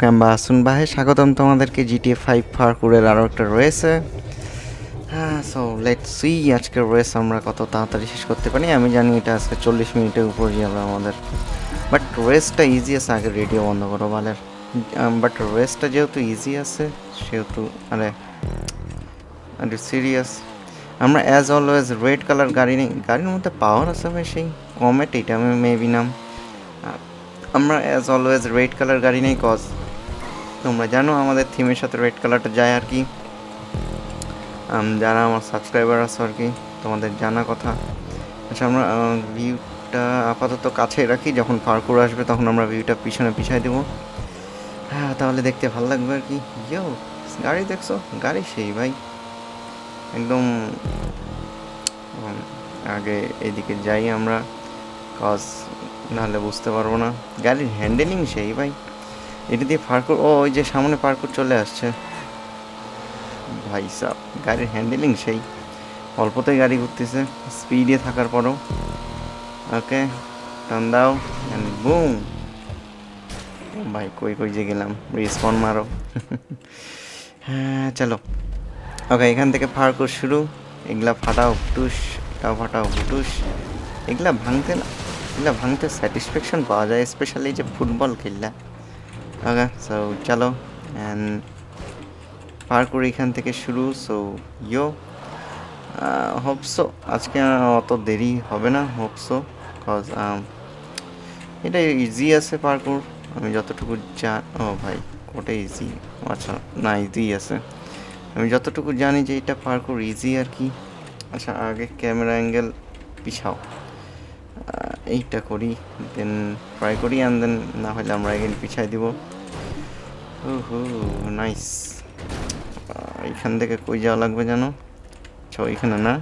ক্যাম্বা আসুন বাহে স্বাগতম তোমাদেরকে জিটিএ ফাইভ ফারকুরের আরও একটা রয়েছে হ্যাঁ সো লেট সি আজকের রেস আমরা কত তাড়াতাড়ি শেষ করতে পারি। আমি জানি এটা আজকে চল্লিশ মিনিটের উপর যাবে আমাদের। বাট রেসটা ইজি আছে, আগে রেডিও বন্ধ করো বালের। বাট রেসটা যেহেতু ইজি আছে, সেহেতু, আরে আরে সিরিয়াস আমরা অ্যাজ অলওয়েজ রেড কালার গাড়ি নেই। গাড়ির মধ্যে পাওয়ার আছে ভাই সেই কমেট এটা আমি মেবি নাম। আমরা অ্যাজ অলওয়েজ রেড কালার গাড়ি নেই কজ তোমরা জানো আমাদের থিমের সাথে রেড কালারটা যায় আর কি। যারা আমার সাবস্ক্রাইবার আছে আর কি, তোমাদের জানা কথা। আচ্ছা আমরা ভিউটা আপাতত কাছে রাখি। যখন পার্কুর আসবে তখন আমরা ভিউটা পিছনে পিছাই দেবো। হ্যাঁ তাহলে দেখতে ভালো লাগবে আর কি। ইয়ো গাড়ি দেখছ? গাড়ি সেই ভাই। একদম আগে এদিকে যাই আমরা। কজ নাহলে বুঝতে পারব না। গাড়ির হ্যান্ডেলিং সেই ভাই। এটা দিয়ে পার্কুর ও, ওই যে সামনে পার্কুর চলে আসছে। ভাই সাহ গাড়ির হ্যান্ডেলিং সেই। অল্পতেই গাড়ি ঘুরতেছে স্পিডে থাকার পরও। ওকে টান দাও বুম ভাই, কই কই যে গেলাম? রেসপন মারো। হ্যাঁ চলো। ওকে, এখান থেকে ফারকুর শুরু। এগুলা ফাটাও ফুটুস এটাও ফাটাও ফুটুস এগুলা ভাঙতে না এগুলা ভাঙতে স্যাটিসফ্যাকশন পাওয়া যায় স্পেশালি যে ফুটবল খেললা। ওকে সো চলো অ্যান্ড পার্কুর এখান থেকে শুরু সো ইয়ো হোপসো আজকে অত দেরি হবে না হোপসো কজ এটা ইজি আছে পার্কুর আমি যতটুকু যা ও ভাই, ওটা ইজি আচ্ছা না ইজি আছে। আমি যতটুকু জানি যে এটা পার্কুর ইজি আর কি। আচ্ছা আগে ক্যামেরা অ্যাঙ্গেল পিছাও। এইটা করি দেন ট্রাই করি অ্যান্ড দেন না হলে আমরা এগেন পিছাই দিব। নাইস এইখান থেকে কই যাওয়া লাগবে জানো? আচ্ছা ওইখানে না?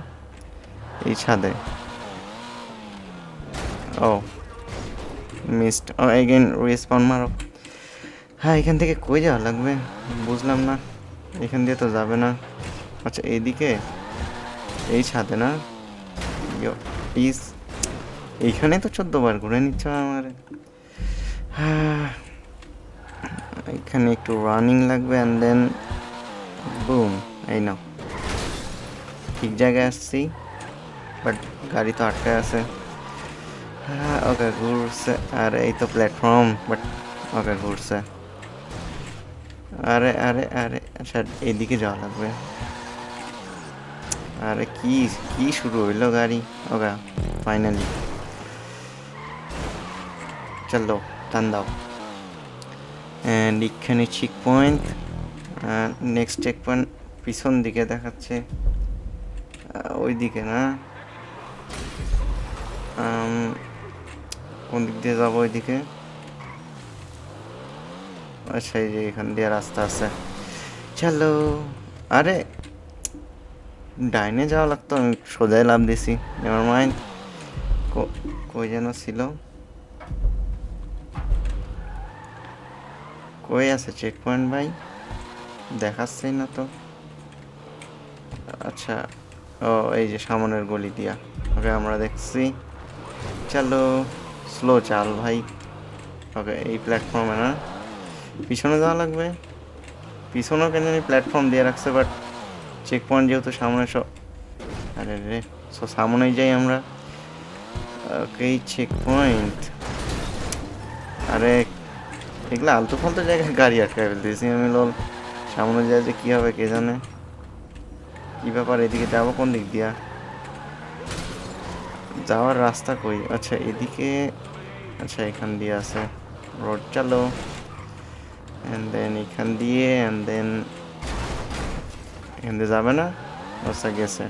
এই ছাদে। ও মিসড ও এগেন রেসপন মারো। হ্যাঁ এখান থেকে কই যাওয়া লাগবে? বুঝলাম না। এখান দিয়ে তো যাবে না। আচ্ছা এইদিকে? এই ছাদে না? প্লিজ এইখানে তো চোদ্দ বার ঘুরে নিচ্ছ আমার। হ্যাঁ এখানে একটু রানিং লাগবে অ্যান্ড দেন বুম এই নাও। ঠিক জায়গায় আসছি বাট গাড়ি তো আটকে আছে। হ্যাঁ ওকে ঘুরছে। আরে, এই তো প্ল্যাটফর্ম বাট ওকে ঘুরছে। আরে আরে আরে আচ্ছা এইদিকে যাওয়া লাগবে। আরে, কি কি শুরু হইল গাড়ি? ওকে ফাইনালি চলো, টান দাও। অ্যান্ড এখানে check point next checkpoint পিছন দিকে দেখাচ্ছে। ওই দিকে না। কোন দিক দিয়ে যাব ওইদিকে? আচ্ছা এই যে এখান দিয়ে রাস্তা আছে। চলো। আরে, ডাইনে যাওয়া লাগতো, আমি সোজাই লাভ দিছি। নেভার মাইন্ড কই যেন ছিল? কই আছে চেক পয়েন্ট ভাই। দেখাচ্ছেই না তো। আচ্ছা ও, এই যে সামনের গলি দিয়া। ওকে, আমরা দেখছি। চলো স্লো চাল ভাই। ওকে, এই প্ল্যাটফর্মে না। পিছনে যাওয়া লাগবে। পিছনেও কেন প্ল্যাটফর্ম দিয়ে রাখছে বাট চেক পয়েন্ট যেহেতু সামনে সব আরে রে সো সামনেই যাই আমরা। ওকে চেক পয়েন্ট আরে এগুলো আলতু ফালতু জায়গায় গাড়ি আটকায় ফেলতেছি। আমি লোল সামনে যায় যে কী হবে কে জানে। কি ব্যাপার, এদিকে যাব কোন দিক দিয়া? যাওয়ার রাস্তা কই? আচ্ছা এদিকে আচ্ছা এখান দিয়ে আছে। রোড চালো। অ্যান্ড দেন এখান দিয়ে অ্যান্ড দেন এখান দিয়ে যাবে না? আচ্ছা গেছে।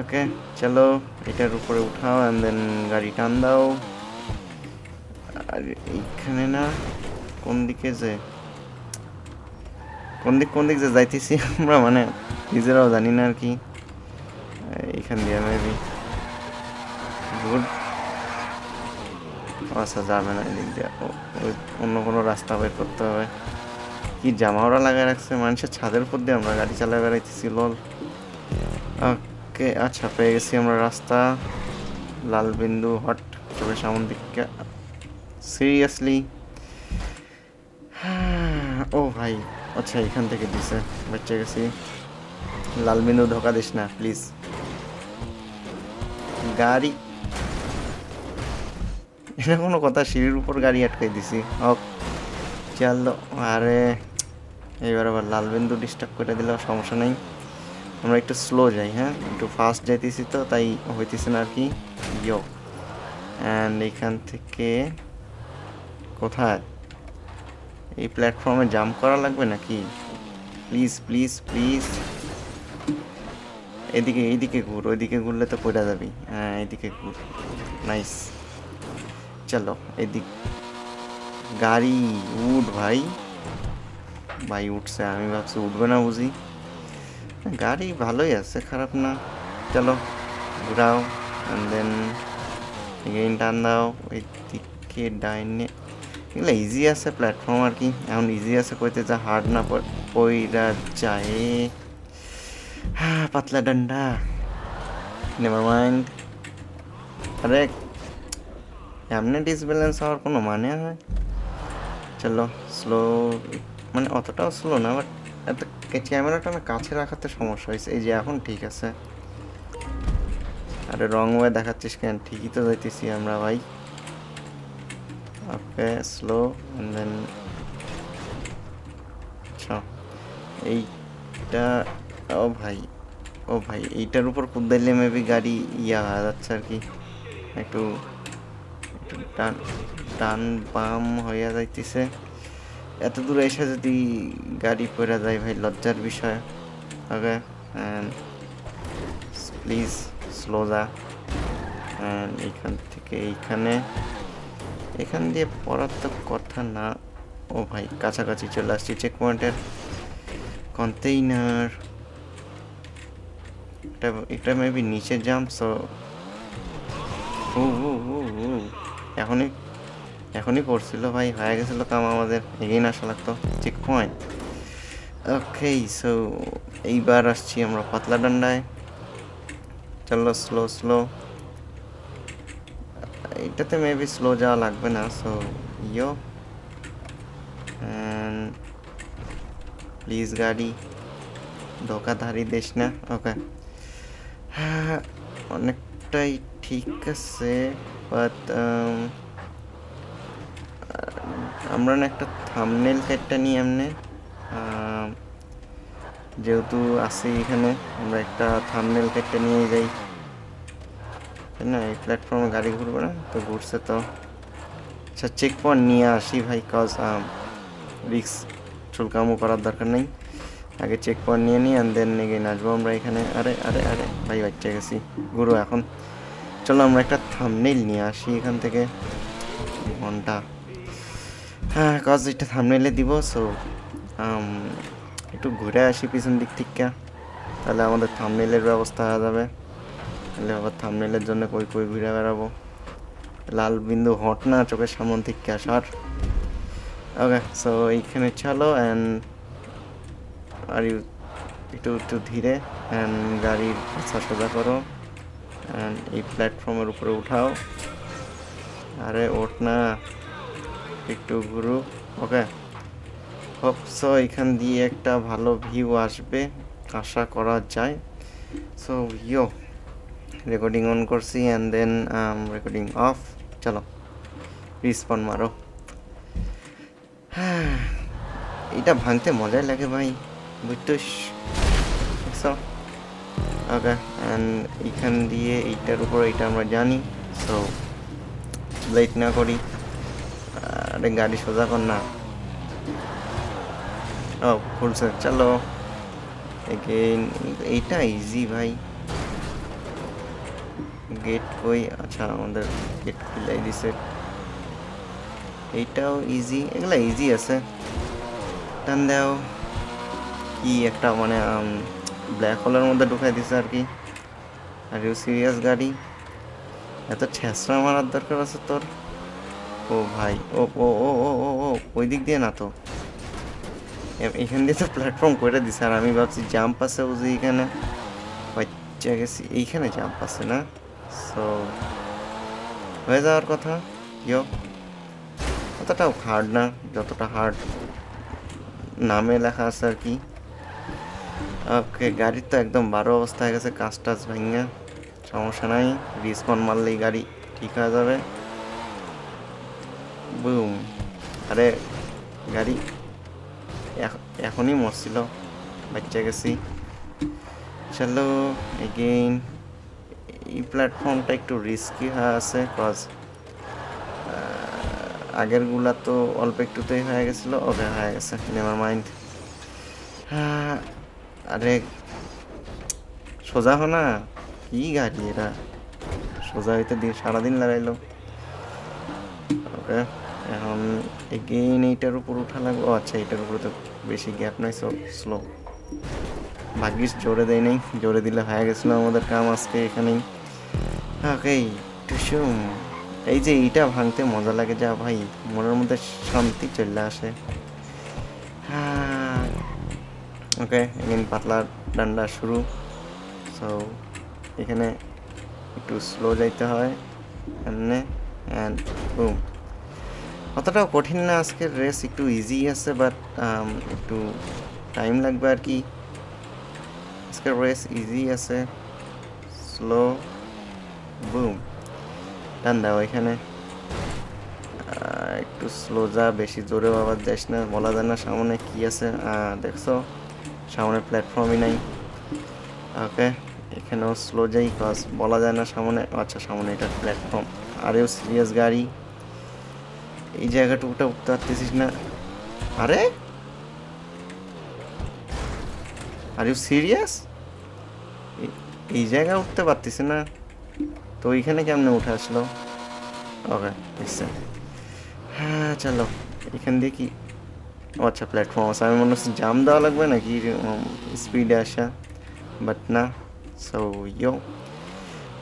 ওকে চলো, এটার উপরে উঠাও অ্যান্ড দেন গাড়ি টান দাও। আর এইখানে না কোন দিকে যে, কোন দিক কোন দিক যে যাইতেছি আমরা মানে নিজেরাও জানি না আর কি। এইখান দিয়ে মেবি গুড আচ্ছা যাবে না এদিক দিয়ে। অন্য কোনো রাস্তা বের করতে হবে। কি জামা ওরা লাগাই রাখছে? মানুষের ছাদের উপর দিয়ে আমরা গাড়ি চালায় বেড়াইতেছি লল ওকে আচ্ছা পেয়ে গেছি আমরা রাস্তা। লাল বিন্দু হট, তবে সামন দিকে সিরিয়াসলি ও ভাই আচ্ছা এখান থেকে দিছে বাচ্চা গেছি। লাল বিন্দু ধোকা দিস না প্লিজ গাড়ি। এটা কোনো কথা, সিঁড়ির উপর গাড়ি আটকাই দিছি। ওক চলো, আরে, এবার আবার লাল বিন্দু ডিস্টার্ব করে দিলেও সমস্যা নেই। আমরা একটু স্লো যাই হ্যাঁ? একটু ফাস্ট যাইতেছি তো, তাই হইতেছে না আর কি। ইয়ো অ্যান্ড এখান থেকে কোথায়? এই প্ল্যাটফর্মে জাম্প করা লাগবে নাকি? প্লিজ প্লিজ প্লিজ এদিকে, এইদিকে ঘুর, ওইদিকে ঘুরলে তো পড়ে যাবি। হ্যাঁ এইদিকে ঘুর। নাইস চলো, এদিক। গাড়ি উঠ ভাই। ভাই উঠছে, আমি ভাবছি উঠবে না বুঝি। গাড়ি ভালোই আছে, খারাপ না। চলো, ঘুরাও। দেন এগেইন টান দাও। ওই দিকে ডাইনে এগুলো ইজি আছে প্ল্যাটফর্ম আর কি। এখন ইজি আছে কইতে যা হার্ড না পইরা যায়। হ্যাঁ পাতলা ডান্ডা। নেভার মাইন্ড আরে, এমনি ডিসব্যালেন্স হওয়ার কোনো মানে হয় চলো স্লো মানে অতটাও স্লো না বাট এত ক্যামেরাটা না কাছে রাখাতে সমস্যা হয়েছে। এই যে এখন ঠিক আছে। আরে রং ওয়ে দেখাচ্ছিস কেন? ঠিকই তো যাইতেছি আমরা, ভাই। ওকে স্লো অ্যান্ড দেন আচ্ছা এইটা, ও ভাই ও ভাই, এইটার উপর কুদাইলে মেবি গাড়ি ইয়া যাচ্ছে আর কি। একটু ডান ডান বাম হইয়া যাইতেছে। এত দূরে এসে যদি গাড়ি পড়ে যায় ভাই, লজ্জার বিষয়। ওকে প্লিজ স্লো যা And এইখান থেকে এইখানে। এখান দিয়ে পড়ার তো কথা না। ও ভাই, কাছাকাছি চলে আসছি চেক পয়েন্টের কন্টেইনার এটা এটা মেবি নিচে জাম্প সো এখনই এখনই পড়ছিল ভাই, হয়ে গেছিল কাম আমাদের। এগিয়ে আসা লাগতো। চেক পয়েন্ট ওকে সো এইবার আসছি আমরা পাতলা ডান্ডায়। চলো স্লো স্লো এটাতে মেবি স্লো যাওয়া লাগবে না সো ইয়ো প্লিজ গাড়ি ধোকাধারি দেশ না? ওকে হ্যাঁ অনেকটাই ঠিক আছে বাট আমরা না একটা থামনেল কেটটা নিই এমনি। যেহেতু আছি এখানে, আমরা একটা থামনেল কেটটা নিয়ে যাই। তাই না, এই প্ল্যাটফর্মে গাড়ি ঘুরবে না, তো ঘুরছে তো। আচ্ছা চেক পয়েন্ট নিয়ে আসি ভাই কজ রিক্স চুলকামো করার দরকার নেই। আগে চেক পয়েন্ট নিয়ে নিই অ্যান্ড দেন এগিয়ে আসব আমরা এখানে। আরে আরে আরে, ভাই, বাচ্চা গেছি। ঘুরো এখন। চলো আমরা একটা থামনেল নিয়ে আসি এখান থেকে। ঘণ্টা হ্যাঁ কজ এটা থামনেলে দিব সো একটু ঘুরে আসি পিছন দিক থেকে। তাহলে আমাদের থামনেলের ব্যবস্থা হয়ে যাবে। তাহলে আবার থামনেলের জন্য কই কই ঘুরে বেড়াবো? লাল বিন্দু হট না, চোখের সামন থেকে আসার ওকে সো এইখানে চলো অ্যান্ড আর ইউ একটু একটু ধীরে অ্যান্ড গাড়ির সোজা করো অ্যান্ড এই প্ল্যাটফর্মের উপরে উঠাও। আরে ওঠ না, একটু ঘুরু। ওকে সো এখান দিয়ে একটা ভালো ভিউ আসবে, আশা করা যায়। সো ইয়ো রেকর্ডিং অন করছি অ্যান্ড দেন রেকর্ডিং অফ চলো রিসপন মারো। এটা ভাঙতে মজাই লাগে ভাই বুঝতেস ওকে অ্যান্ড এখান দিয়ে এইটার উপর এইটা আমরা জানি সো লেট না করি। আরে গাড়ি সোজা কর না। ও খুলছে চলো। এগেইন এইটা ইজি ভাই। গেট কই আচ্ছা আমাদের গেট খুলাই দিছে। এইটাও ইজি এগুলা ইজি আছে। টান দাও। কি একটা মানে ব্ল্যাক হোলের মধ্যে ঢুকাই দিছে আর কি। আর ইউ সিরিয়াস গাড়ি। এত ছেঁচড়া মারার দরকার আছে তোর। ও ভাই, ও ও ও ও ও ও ওই দিক দিয়ে না তো। এখান দিয়ে তো প্ল্যাটফর্ম করে দিছে। আর আমি ভাবছি জাম্প আছে বুঝি এখানে। বাচ্চা গেছি। এইখানে জাম্প আছে না? সো হয়ে যাওয়ার কথা ইয়ো অতটাও হার্ড না, যতটা হার্ড নামে লেখা আছে আর কি। ওকে গাড়ির তো একদম বারো অবস্থা হয়ে গেছে, কাজ টাজ ভাঙা সমস্যা নাই রিসপন মারলেই গাড়ি ঠিক হয়ে যাবে। বুম আরে গাড়ি এখ- এখনই মরছিল বাচ্চা গেছি। চলো এগেইন এই প্ল্যাটফর্মটা একটু রিস্কি হয়ে আছে কজ আগেরগুলা তো অল্প একটুতেই হয়ে গেছিল, ওকে হয়ে গেছে নেভার মাইন্ড আরে, সোজা হো না, কি গাড়ি এটা? সোজা হইতে দিয়ে সারাদিন লাগাইলো ওকে, এখন এগেইন এইটার উপর উঠা লাগবে। আচ্ছা এইটার উপরে তো বেশি গ্যাপ নাই সো স্লো ভাগ্যিস জোরে দেয় নেই, জোরে দিলে হয়ে গেছিল আমাদের কাম আজকে এখানেই। ওকে টুসুম এই যে এইটা ভাঙতে মজা লাগে যা ভাই, মনের মধ্যে শান্তি চলে আসে। হ্যাঁ। ওকে এগেন পাতলা ডান্ডা শুরু। সো এখানে একটু স্লো যাইতে হয়। এমনি অ্যান্ড বুম অতটাও কঠিন না, আজকের রেস একটু ইজি আছে বাট একটু টাইম লাগবে আর কি। আজকের রেস ইজি আছে। Slow boom. টান দাও এখানে। একটু স্লো যা, বেশি জোরে আবার যাস না, বলা যায় না সামনে কি আছে। দেখছ? সামনে প্ল্যাটফর্মই নাই। ওকে, এখানেও স্লো যাই কজ বলা যায় না সামনে। আচ্ছা সামনে এটা প্ল্যাটফর্ম আরেও সিরিয়াস গাড়ি। এই জায়গাটুকুটা উঠতে পারতেছিস না। আরে? আর ইউ সিরিয়াস এই জায়গায় উঠতে পারতেছি না। তো ওইখানে কেমনে উঠে আসলো? ওকে বুঝছে হ্যাঁ চলো। এখান দিয়ে কি? আচ্ছা প্ল্যাটফর্ম আছে। আমি মনে হচ্ছে জাম দেওয়া লাগবে নাকি স্পিডে আসা? বাট না সো ইয়ো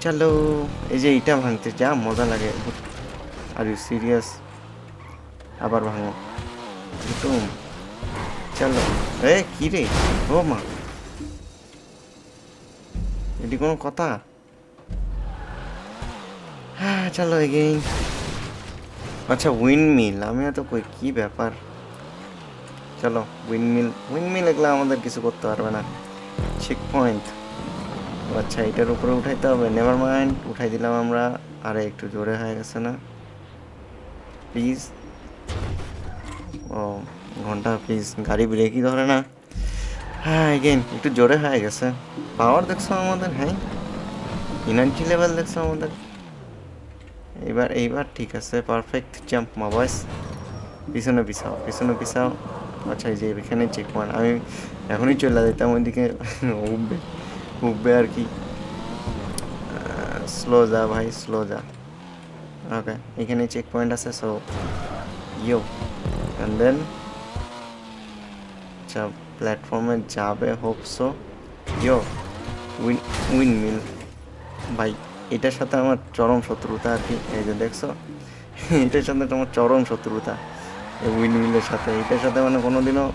চলো, এই যে এইটা ভাঙতে যা, মজা লাগে। আর ইউ সিরিয়াস আবার ভাঙো। একদম চলো। এ, কি রে? ও মা। এটি কোনো কথা? হ্যাঁ চলো এগেইন আচ্ছা উইন্ডমিল আমি তো কই, কি ব্যাপার? চলো উইন্ডমিল উইন্ডমিল এগুলো আমাদের কিছু করতে পারবে না। চেক পয়েন্ট আচ্ছা এটার উপরে উঠাইতে হবে নেভার মাইন্ড উঠাই দিলাম আমরা। আরে, একটু জোরে হয়ে গেছে না? প্লিজ ও, ঘণ্টা প্লিজ গাড়ি ব্রেকই ধরে না। হ্যাঁ এগেন একটু জোরে হয়ে গেছে। পাওয়ার দেখছ আমাদের হ্যাঁ? এনার্জি লেভেল দেখছ আমাদের? এইবার এইবার, ঠিক আছে পারফেক্ট জাম্প মা বয়স পিছনে পিছাও পিছনে পিছাও। আচ্ছা এই যে এখানে চেক পয়েন্ট আমি এখনই চলে যেতাম ওইদিকে। উঠবে উঠবে আর কি। স্লো যা ভাই স্লো যা। ওকে এখানে চেক পয়েন্ট আছে সো ইয়ো অ্যান্ড দেন আচ্ছা প্ল্যাটফর্মে যাবে hope so yo win windmill ভাই এটার সাথে আমার চরম শত্রুতা আর কি, এই যে দেখছ? এটার সাথে তোমার চরম শত্রুতা, এই উইন মিলের সাথে। এটার সাথে মানে কোনো দিনও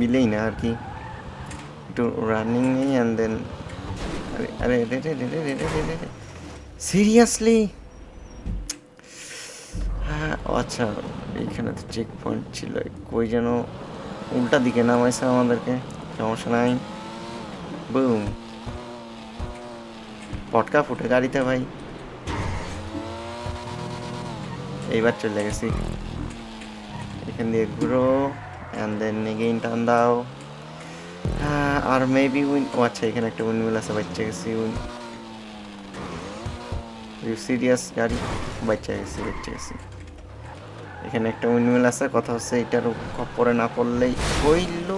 মিলেই না আর কি। একটু রানিং অ্যান্ড দেন আরে আরে, রে রে রে রে রে রে রে। সিরিয়াসলি হ্যাঁ আচ্ছা এইখানে তো চেক পয়েন্ট ছিল। কই যেন উল্টা দিকে নামাইছে আমাদেরকে, সমস্যা নাই। বুম পটকা ফুটে গাড়িতে ভাই। এইবার চলে গেছি। এখান দিয়ে ঘুরো অ্যান্ড দেন এগেইন টান দাও। আর মেবি উইন ও আচ্ছা এখানে একটা উইন মিল আছে বাচ্চা গেছি উইন সিরিয়াস গাড়ি? বাচ্চা গেছি বাচ্চা গেছি। এখানে একটা উইন উইন্ডমিল আছে, কথা হচ্ছে এটার খপ্পরে না পড়লেই হইল।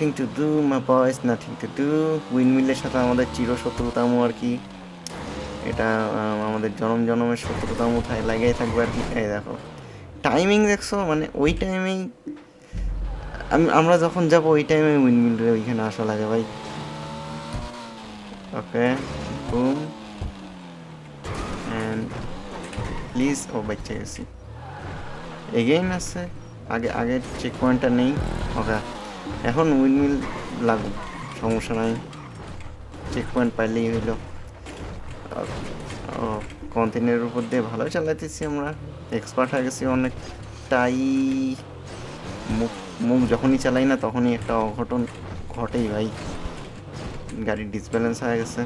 নাথিং টু ডু মা বয়েস নাথিং টু ডু উইন্ডমিলের সাথে আমাদের চিরশত্রুতাম আর কি। এটা আমাদের জনম জনমের শত্রুতাম উঠায় লাগিয়ে থাকবে আর কি। এই দেখো টাইমিং দেখছ? মানে ওই টাইমেই আমি, আমরা যখন যাব, ওই টাইমে উইন্ডমিল ওইখানে আসা লাগে ভাই। ওকে বুম অ্যান্ড প্লিজ ও বাচ্চা গেছি। এগেইন আছে, আগে আগে চেক পয়েন্টটা নেই। ওকে এখন উইন্ডমিল লাগুক সমস্যা নাই। চেক পয়েন্ট পাইলেই হইল। কন্টেনের উপর দিয়ে ভালো চালাইতেছি আমরা। এক্সপার্ট হয়ে গেছি অনেকটাই। মুখ মুখ যখনই চালাই না তখনই একটা অঘটন ঘটেই ভাই। গাড়ির ডিসব্যালেন্স হয়ে গেছে।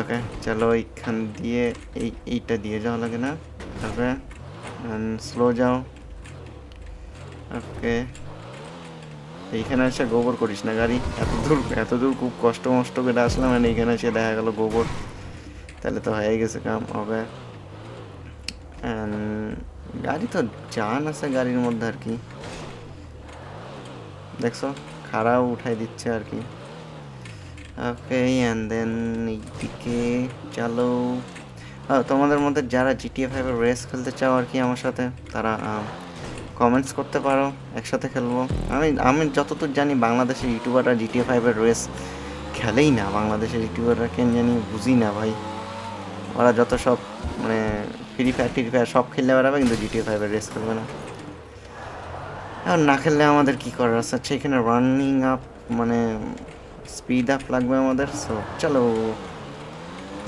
ওকে, চলো এইখান দিয়ে, এই, এইটা দিয়ে যাওয়া লাগে না। ওকে স্লো যাও। ওকে। এইখানে এসে গোবর করিস না গাড়ি। এত দূর এত দূর খুব কষ্ট মষ্ট করে আসলাম আর এইখানে এসে দেখা গেল গোবর। তাহলে তো হয়ে গেছে কাম, হবে। গাড়ি তো জান আছে গাড়ির মধ্যে আর কি। দেখছ খারাপ উঠাই দিচ্ছে আর কি। ওকে অ্যান্ড দেন এইদিকে চলো। তোমাদের মধ্যে যারা জিটিএ ফাইভের রেস খেলতে চাও আর কি আমার সাথে, তারা কমেন্টস করতে পারো, একসাথে খেলব। আমি আমি যতদূর জানি বাংলাদেশের ইউটিউবাররা জিটিএ ফাইভের রেস খেলেই না, বাংলাদেশের ইউটিউবাররা কেন জানি বুঝি না ভাই। ওরা যত সব মানে ফ্রি ফায়ার ফ্রি ফায়ার সব খেললে বেড়াবে কিন্তু জিটিএ ফাইভের রেস খেলবে না। আর না খেললে আমাদের কি করার আছে? এখানে রানিং আপ মানে স্পিড আপ লাগবে আমাদের সো চলো।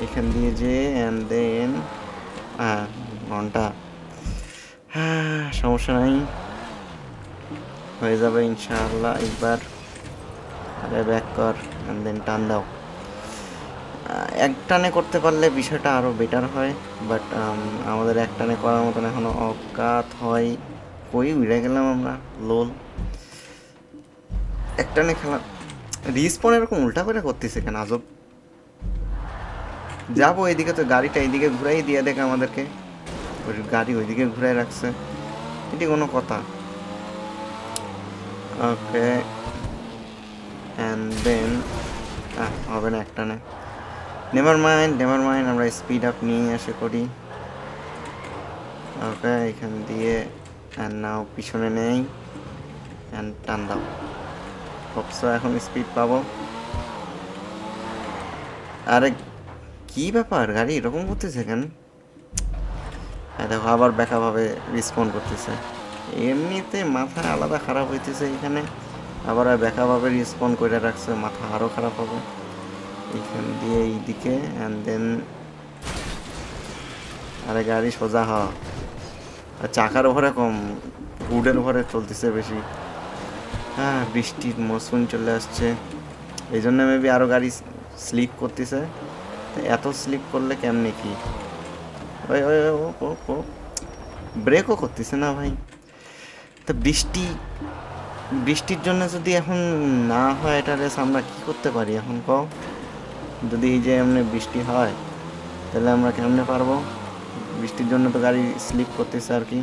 এখান দিয়ে যে অ্যান্ড দেন হ্যাঁ ঘণ্টা হ্যাঁ সমস্যা নাই। হয়ে যাবে ইনশাআল্লাহ একবার। আরে ব্যাক কর দেন টান দাও। এক টানে করতে পারলে বিষয়টা আরও বেটার হয় বাট আমাদের এক টানে করার মতন এখনও অকাত হয়। কই উড়ে গেলাম আমরা লোল এক টানে খেলা রিস্পন এরকম উল্টা করে করতেছে কেন? আজব। যাব এইদিকে তো গাড়িটা এইদিকে ঘুরাই দিয়ে দেখে আমাদেরকে। ওই গাড়ি ওইদিকে ঘুরাই রাখছে। এটি কোনো কথা। ওকে। অ্যান্ড দেন হবে না একটা না। নেভার মাইন্ড নেভার মাইন্ড আমরা স্পিড আপ নিয়ে এসে করি। ওকে, এখান দিয়ে অ্যান্ড নাও পিছনে নেই। অ্যান্ড টান দাও হোপসো এখন স্পিড পাবো? আরে, কি ব্যাপার? গাড়ি এরকম করতেছে কেন? দেখো, আবার ব্যাকাভাবে রিসপন্ড করতেছে। এমনিতে মাথা আলাদা খারাপ হইতেছে এখানে। আবার ব্যাকাভাবে রিসপন্ড করে রাখছে, মাথা আরও খারাপ হবে। এইখান দিয়ে এইদিকে অ্যান্ড দেন আরে গাড়ি সোজা হ। আর চাকার ওপরে কম উডের উপরে চলতেছে বেশি। হ্যাঁ বৃষ্টির মৌসুম চলে আসছে। এই জন্য মেবি আরও গাড়ি স্লিপ করতেছে। এত স্লিপ করলে কেমনে কি? ওই ওই ও ব্রেকও করতেছে না ভাই। তো বৃষ্টি, বৃষ্টির জন্য যদি এখন না হয় এটা রেস আমরা কি করতে পারি এখন কও? যদি এই যে এমনি বৃষ্টি হয়, তাহলে আমরা কেমনে পারব? বৃষ্টির জন্য তো গাড়ি স্লিপ করতেছে আর কি।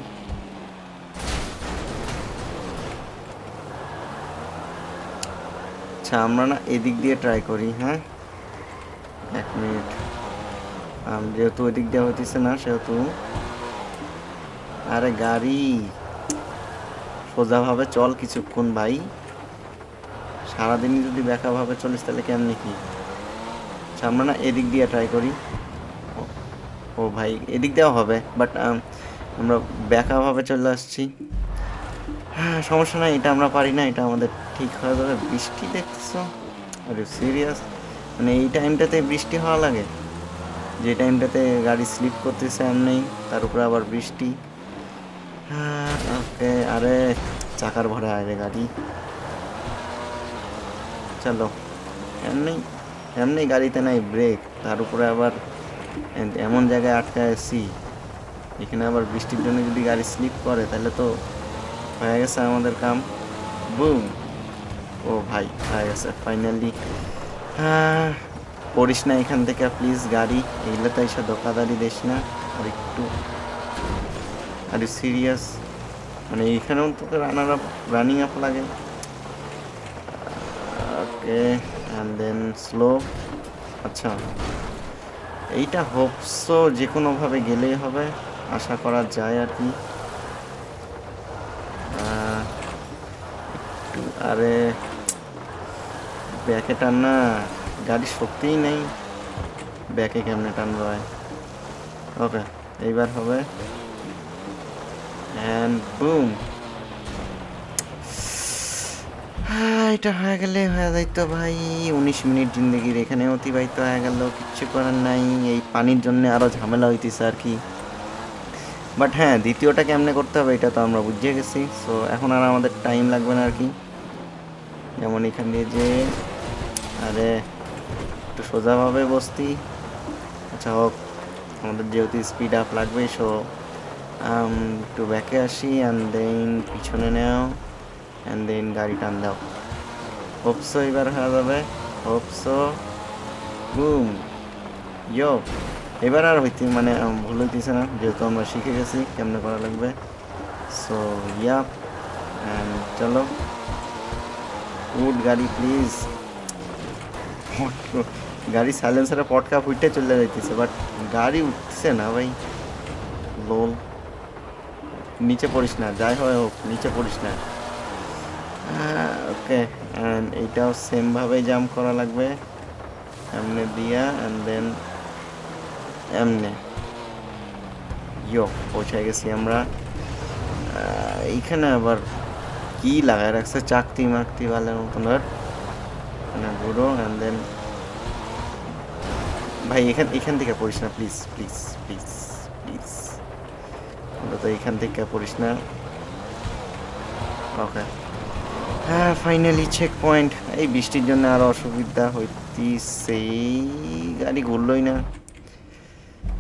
আচ্ছা আমরা না এদিক দিয়ে ট্রাই করি হ্যাঁ? এক মিনিট। যেহেতু ওই দিক দিয়ে হইতেছে না, সেহেতু আরে গাড়ি। সোজাভাবে চল কিছুক্ষণ ভাই। সারাদিনই যদি বেকাভাবে চলিস তাহলে কেমনি কি? আচ্ছা আমরা না এদিক দিয়ে ট্রাই করি। ও- ও ভাই, এদিক দেওয়া হবে বাট আমরা বেকাভাবে চলে আসছি। হ্যাঁ সমস্যা নাই, এটা আমরা পারি না, এটা আমাদের ঠিক হয়ে যাবে। বৃষ্টি দেখছ আরে সিরিয়াস মানে এই টাইমটাতে বৃষ্টি হওয়া লাগে? যে টাইমটাতে গাড়ি স্লিপ করতেছে এমনি, তার উপরে আবার বৃষ্টি। হ্যাঁ ওকে, আরে, চাকার ভরে আরে গাড়ি। চলো, এমনি এমনি গাড়িতে নাই ব্রেক, তার উপরে আবার এমন জায়গায় আটকা আছি। এখানে আবার বৃষ্টির জন্য যদি গাড়ি স্লিপ করে, তাহলে তো হয়ে গেছে আমাদের কাম। বুম! ও ভাই, হয়ে গেছে ফাইনালি হ্যাঁ পড়িস না এখান থেকে প্লিজ গাড়ি। এগুলো তো এসে ধোকাদারি দিস না। আর একটু আর সিরিয়াস মানে এইখানেও তোকে রানার আপ রানিং আপ লাগে। ওকে অ্যান্ড দেন স্লো আচ্ছা। এইটা হোপসো যে কোনোভাবে গেলেই হবে। আশা করা যায় আর কি। আরে, ব্যাকে টান না। গাড়ির শক্তিই নেই। ব্যাকে কেমনে টানবো ওকে, এইবার হবে। অ্যান্ড বুম এটা হয়ে গেলে হয়ে যাইতো ভাই, উনিশ মিনিট জিন্দগির এখানে অতিবাহিত হয়ে গেল, কিচ্ছু করার নাই। এই পানির জন্য আরও ঝামেলা হইতেছে আর কি। বাট হ্যাঁ দ্বিতীয়টা কেমনে করতে হবে, এটা তো আমরা বুঝিয়ে গেছি। সো এখন আর আমাদের টাইম লাগবে না আর কি। যেমন এখান দিয়ে যে, আরে সোজাভাবে বসতি। আচ্ছা হোক, আমাদের যেহেতু স্পিড আপ লাগবে সো একটু ব্যাকে আসি অ্যান্ড দেন পিছনে নেও অ্যান্ড দেন গাড়ি টান দাও। হোপসো এবার হয়ে যাবে। হোপসো বুম ইয়ো এবার আর হইতে মানে ভুল হইতেছে না, যেহেতু আমরা শিখে গেছি কেমনে করা লাগবে। সো ইয়া চলো। উড গাড়ি প্লিজ গাড়ি সাইলেন্সারে পটকা ফুটে চলে যাইতেছে বাট গাড়ি উঠছে না ভাই। লোল নিচে পড়িস না, যাই হয় হোক, নিচে পড়িস না। ওকে অ্যান্ড এইটাও সেমভাবে জাম্প করা লাগবে। এমনে দিয়া অ্যান্ড দেন এমনে। ইয়ো পৌঁছায় গেছি আমরা। এইখানে আবার কি লাগায় রাখছে চাকতি মাকতি বালের মতন ধর। না ঘুরো অ্যান্ড দেন ভাই এখান এখান থেকে পড়িস না প্লিজ প্লিজ প্লিজ প্লিজ তো এখান থেকে পড়িস না। ওকে হ্যাঁ ফাইনালি চেক পয়েন্ট এই বৃষ্টির জন্য আরও অসুবিধা হইতেছে। গাড়ি ঘুরলোই না।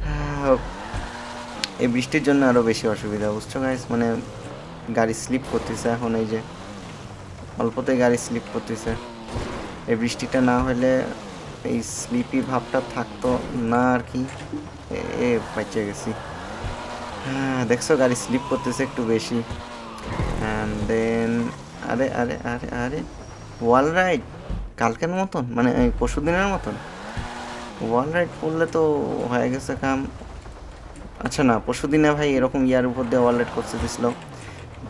হ্যাঁ, এই বৃষ্টির জন্য আরও বেশি অসুবিধা বুঝছ গাইস মানে গাড়ি স্লিপ করতেছে এখন এই যে। অল্পতে গাড়ি স্লিপ করতেছে। এই বৃষ্টিটা না হলে এই স্লিপি ভাবটা থাকতো না আর কি। এ- এ গেছি। হ্যাঁ দেখছ গাড়ি স্লিপ করতেছে একটু বেশি। অ্যান্ড দেন আরে আরে আরে আরে ওয়াল রাইড কালকের মতন? মানে পরশু দিনের মতন? ওয়াল রাইড করলে তো হয়ে গেছে কাম। আচ্ছা না পরশু দিনে ভাই এরকম ইয়ার উপর দিয়ে ওয়াল রাইড করতে দিছিল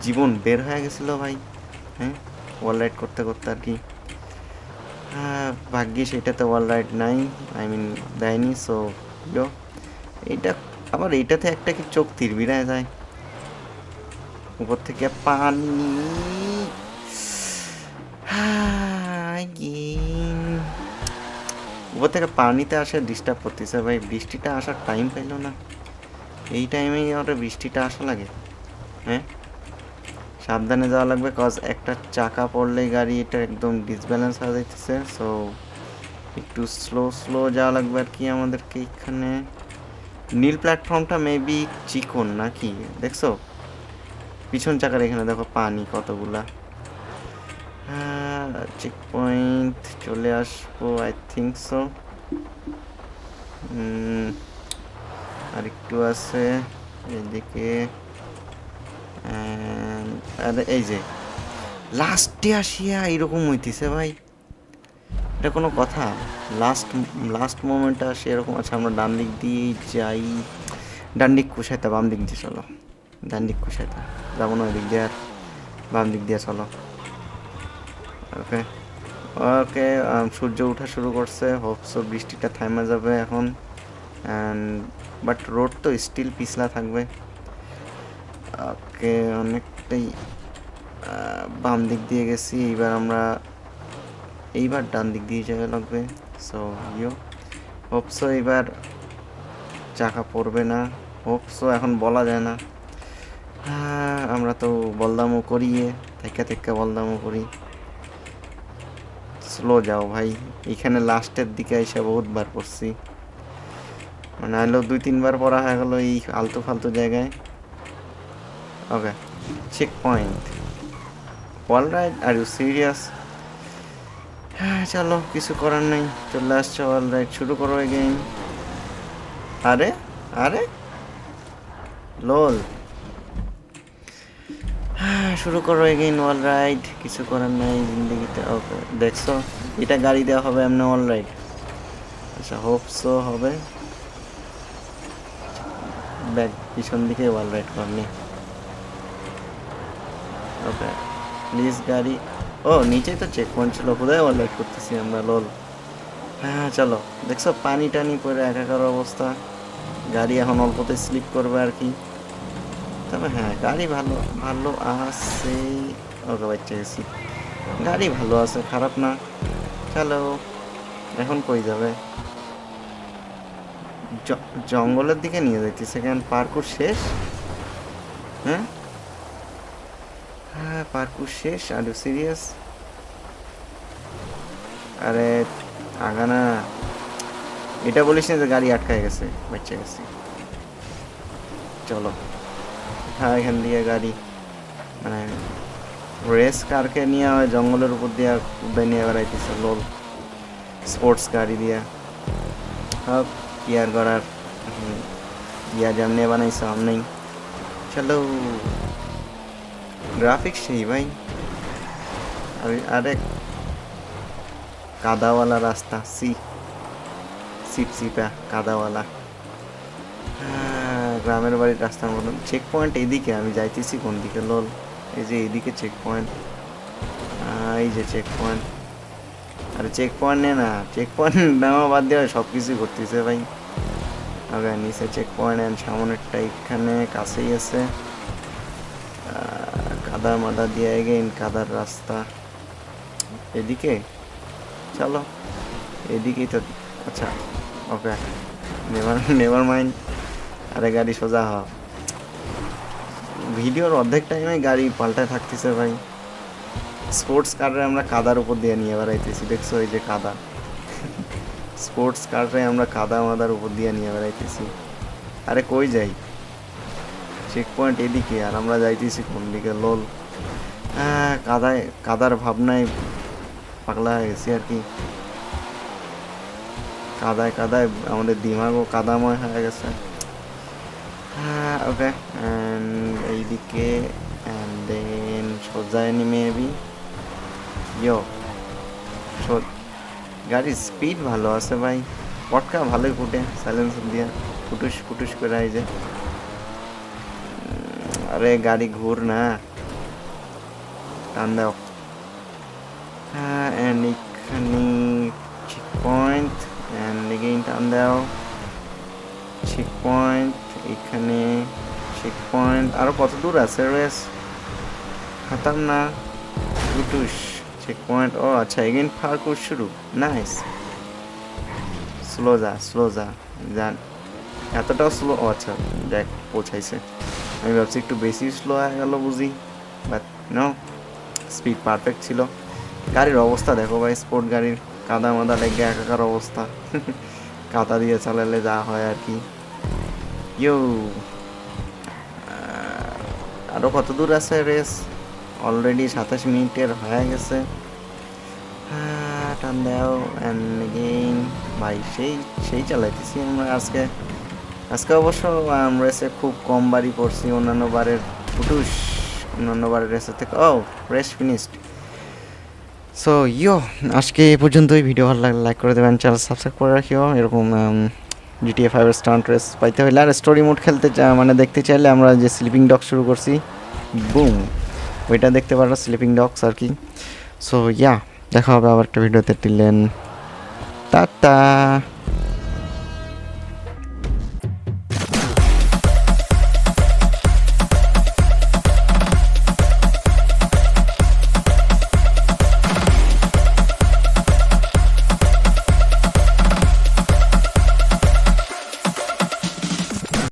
জীবন বের হয়ে গেছিল ভাই হ্যাঁ? ওয়াল রাইড করতে করতে আর কি। ভাগ্যিস এটাতে ওয়াল রাইড নাই আই মিন দেয়নি সো ইয়ো এইটা আবার এইটাতে একটা কি চোখ তিরবিরায় যায়? উপর থেকে পানি উপর থেকে পানিতে আসে ডিস্টার্ব করতেছে, ভাই বৃষ্টিটা আসার টাইম পাইলো না, এই টাইমেই আমার বৃষ্টিটা আসা লাগে হ্যাঁ? সাবধানে যাওয়া লাগবে কজ একটা চাকা পড়লেই গাড়ি এটা একদম ডিসব্যালেন্স হয়ে যাইতেছে। সো একটু স্লো স্লো যাওয়া লাগবে আর কি আমাদেরকে এখানে। নীল প্ল্যাটফর্মটা মেবি চিকন নাকি? দেখছ? পিছন চাকার এখানে দেখো পানি কতগুলা। চেক পয়েন্ট চলে আসব আই থিঙ্ক সো আর একটু আছে, এদিকে। এই যে লাস্টে আসিয়া এরকম হইতেছে ভাই। এটা কোনো কথা? লাস্ট লাস্ট মোমেন্টে আসে এরকম আছে, আমরা ডান দিক দিয়ে যাই। ডান দিক কুশাইতে বাম দিক দিয়ে চলো। ডান দিক কুশাইতে যাব না ওই দিয়ে আর। বাম দিক দিয়ে চলো। ওকে ওকে সূর্য ওঠা শুরু করছে। হোপসো বৃষ্টিটা থামা যাবে এখন। অ্যান্ড বাট রোড তো স্টিল পিছলা থাকবে। ওকে অনেকটাই বাম দিক দিয়ে গেছি। এইবার আমরা এইবার ডান দিক দিয়ে যাওয়া লাগবে। সো ইয়ো হোপসো এবার চাকা পড়বে না। হোপসো এখন বলা যায় না। আমরা তো বলদামও করিয়ে থেকে থেকে বলদামও করি। স্লো যাও ভাই। এখানে লাস্টের দিকে এসে বহুতবার পড়ছি। মানে আলো দুই তিনবার পড়া হয়ে গেলো এই আলতু ফালতু জায়গায়। Okay checkpoint all right are you serious হ্যাঁ চলো কিছু করার নেই চলে আসছে অল রাইট শুরু করো গেম আরে আরে লোল শুরু করো এগেইন অল রাইট কিছু করার নাই জিন্দগিতে ওকে দেখছ এটা গাড়ি দেওয়া হবে এমনি অল রাইট আচ্ছা হোপসও হবে ব্যাগ পিছন দিকে অল রাইট করনি ওকে প্লিজ গাড়ি। ও, নিচেই তো চেক পয়েন্ট ছিল, কোথায় রাইট করতেছি আমরা লোল হ্যাঁ চলো। দেখছ, পানি টানি পরে একাকার অবস্থা। গাড়ি এখন অল্পতে স্লিপ করবে আর কি। তবে হ্যাঁ গাড়ি ভালো ভালো আছে। ওকে, বাচ্চা গেছি। গাড়ি ভালো আছে, খারাপ না। চলো, এখন কই যাবে? জঙ্গলের দিকে নিয়ে যাইতেছে কেন? পার্কুর শেষ? হ্যাঁ? হ্যাঁ পার্কুর শেষ, আর সিরিয়াস আরে, আগানা, এটা বলিস না যে গাড়ি আটকায় গেছে বাচ্চা গেছে। চলো। হ্যাঁ এখান দিয়ে গাড়ি মানে রেস কারকে নিয়ে হয় জঙ্গলের উপর দিয়ে নিয়ে বেড়াইতেছে লোল স্পোর্টস গাড়ি দিয়া। সব ইয়ার করার? ইয়া যেমনি বানাইছো আমনেই চলো। গ্রাফিক্স সেই ভাই। আরে আরে কাদাওয়ালা রাস্তা সি। Sheep cepa কাদাওয়ালা। হ্যাঁ, গ্রামের বাড়ির রাস্তার মতন চেক পয়েন্ট এদিকে আমি যাইতেছি কোন দিকে লোল। এই যে এইদিকে চেক পয়েন্ট এই যে চেক পয়েন্ট আরে চেক পয়েন্ট নে না চেক পয়েন্ট নেওয়া বাদ দিয়ে সব কিছুই করতেছে ভাই। ওকে নিচে চেক পয়েন্ট সামনেরটা এখানে কাছেই আছে। কাদা মাদা দিয়ে এগেইন কাদার রাস্তা এদিকে? চলো, এদিকেই তো আচ্ছা ওকে। Never never mind. আরে গাড়ি সোজা হ। ভিডিওর অর্ধেক টাইমে গাড়ি পাল্টায় থাকতেছে ভাই। স্পোর্টস কারে আমরা কাদার উপর দিয়ে নিয়ে বেড়াইতেছি। দেখছ এই যে কাদা। স্পোর্টস কারে আমরা কাদা মাদার উপর দিয়ে নিয়ে বেড়াইতেছি। আরে কই যাই? চেক পয়েন্ট এদিকে, আর আমরা যাইতেছি কোন দিকে? লোল। কাদায়, কাদার ভাবনায় পাগলা হয়ে গেছি আর কি। কাদায় কাদায় আমাদের দিমাগও কাদাময় হয়ে গেছে। হ্যাঁ ওকে এইদিকে অ্যান্ড দেন সোজা এনি মেবি ইয়ো গাড়ির স্পিড ভালো আছে ভাই। পটকা ভালোই ফুটে সাইলেন্সার দিয়ে। ফুটুস ফুটুস করে এই যে আরে গাড়ি ঘুর না। টান দাও। হ্যাঁ এখানে চেক পয়েন্ট এগেইন টান দাও। চেক পয়েন্ট এখানে চেক পয়েন্ট আরও কত দূর আছে রেস খাতাম না। টুটুস চেক পয়েন্ট ও আচ্ছা এগেইন পার্কুর শুরু। নাইস স্লো যা স্লো যা। যান এতটাও স্লো ও আচ্ছা দেখ, পৌঁছাইছে। আমি ভাবছি একটু বেশি স্লো হয়ে গেল বুঝি বাট নো স্পিড পারফেক্ট ছিল। গাড়ির অবস্থা দেখো ভাই স্পোর্ট গাড়ির কাদা মাদা লেগে একাকার অবস্থা। কাদা দিয়ে চালালে যা হয় আর কি। ইউ আরও কত দূর আছে রেস অলরেডি সাতাশ মিনিটের হয়ে গেছে। হ্যাঁ, টান দাও অ্যান্ড এগেইন ভাই সেই সেই চালাইতেছি আমরা আজকে। আজকে অবশ্য রেসে খুব কম বাড়ি পড়ছি, অন্যান্য বারের ফুটুস অন্যান্য বারের রেসের থেকে, ও রেস ফিনিশড সো ইয়ো আজকে এই পর্যন্তই ভিডিও ভালো লাগলে লাইক করে দেবেন চ্যানেল সাবস্ক্রাইব করে রাখিও, এরকম জিটিএ ফাইভের স্টান্ট রেস পাইতে হইলে, আর স্টোরি মোড খেলতে মানে দেখতে চাইলে আমরা যে স্লিপিং ডগ শুরু করছি বুম ওইটা দেখতে পারো স্লিপিং ডগস আর কি। সো ইয়া দেখা হবে আবার একটা ভিডিওতে টিলেন টাটা